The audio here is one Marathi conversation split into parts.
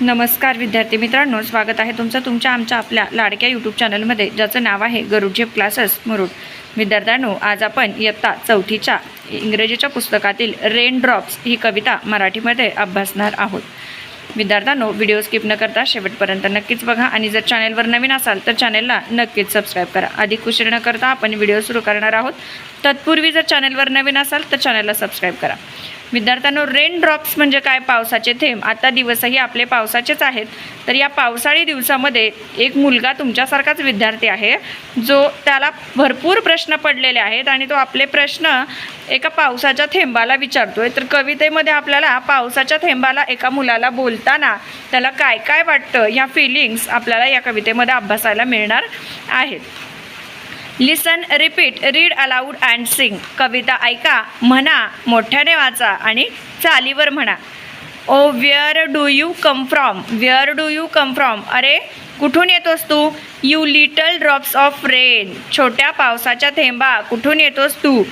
नमस्कार विद्यार्थी मित्रांनो स्वागत आहे तुमचं तुमच्या आमच्या आपल्या लाडक्या यूट्यूब चॅनलमध्ये ज्याचं नाव आहे गरुडझेप क्लासेस मुरुड. विद्यार्थ्यांनो आज आपण इयत्ता चौथीच्या इंग्रजीच्या पुस्तकातील रेन ड्रॉप्स ही कविता मराठीमध्ये अभ्यासणार आहोत. विद्यार्थ्यांनो व्हिडिओ स्किप न करता शेवटपर्यंत नक्कीच बघा आणि जर चॅनेलवर नवीन असाल तर चॅनेलला नक्कीच सबस्क्राईब करा. अधिक उशीर न करता आपण व्हिडिओ सुरू करणार आहोत. तत्पूर्वी जर चॅनलवर नवीन असाल तर चॅनलला सबस्क्राईब करा. विद्यार्थ्यांनो रेन ड्रॉप्स म्हणजे काय? पावसाचे थेंब. आता दिवसही आपले पावसाचेच आहेत. तर या पावसाळी दिवसामध्ये एक मुलगा तुमच्यासारखाच विद्यार्थी आहे जो त्याला भरपूर प्रश्न पडलेले आहेत आणि तो आपले प्रश्न एका पावसाच्या थेंबाला विचारतोय. तर कवितेमध्ये आपल्याला पावसाच्या थेंबाला एका मुलाला बोलताना त्याला काय काय वाटतं ह्या फिलिंग्स आपल्याला या कवितेमध्ये अभ्यासायला मिळणार आहेत. Listen repeat read aloud and sing कविता ऐका म्हणा मोठ्याने वाचा आणि चालीवर म्हणा. ओ where do you come from where do you come from अरे कुठून येतोस तू? You little drops of rain छोट्या पावसाच्या थेंबा कुठून येतोस तू?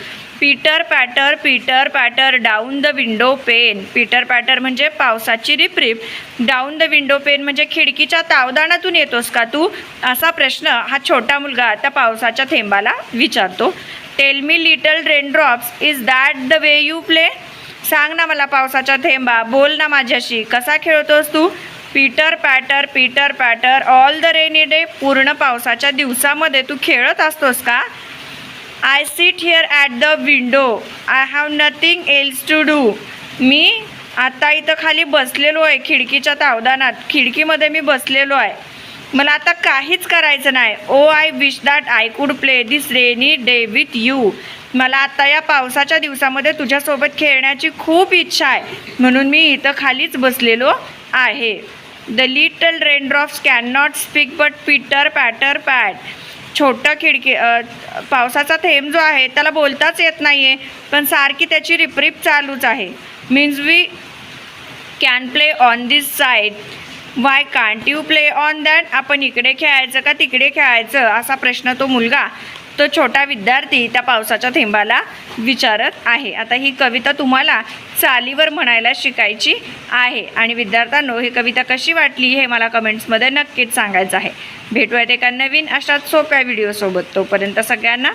Pitter patter pitter patter down the window pane. Pitter patter म्हणजे पावसाची रिपरिप. डाऊन द विंडो पेन म्हणजे खिडकीच्या तावदानातून येतोस का तू? असा प्रश्न हा छोटा मुलगा त्या पावसाच्या थेंबाला विचारतो. Tell me little raindrops is that the way you play सांग ना मला पावसाच्या थेंबा. बोल ना माझ्याशी. कसा खेळतोस तू? Pitter patter pitter patter all the rainy day पूर्ण पावसाच्या दिवसामध्ये तू खेळत असतोस का? I sit here at the window I have nothing else to do मी आता इथं खाली बसलेलो आहे खिडकीच्या तावदानात. खिडकीमध्ये मी बसलेलो आहे. मला आता काहीच करायचं नाही. ओ I wish that I could play this rainy day with you मला आता या पावसाच्या दिवसामध्ये तुझ्यासोबत खेळण्याची खूप इच्छा आहे. म्हणून मी इथं खालीच बसलेलो आहे. The little raindrops can not speak but pitter patter pat छोटं खिडकी पावसाचा थेंब जो आहे त्याला बोलताच येत नाही आहे पण सारखी त्याची रिपरिप चालूच आहे. Means we can play on this side why can't you play on that आपण इकडे खेळायचं का तिकडे खेळायचं? असा प्रश्न तो मुलगा तो छोटा विद्यार्थी त्या पावसाच्या थेंबाला विचारत आहे. आता ही कविता तुम्हाला चालीवर म्हणायला शिकायची आहे. आणि विद्यार्थ्यांनो ही कविता कशी वाटली हे मला कमेंट्समध्ये नक्कीच सांगायचं आहे. भेटूयात एका नवीन अशाच सोप्या व्हिडिओसोबत. तोपर्यंत सगळ्यांना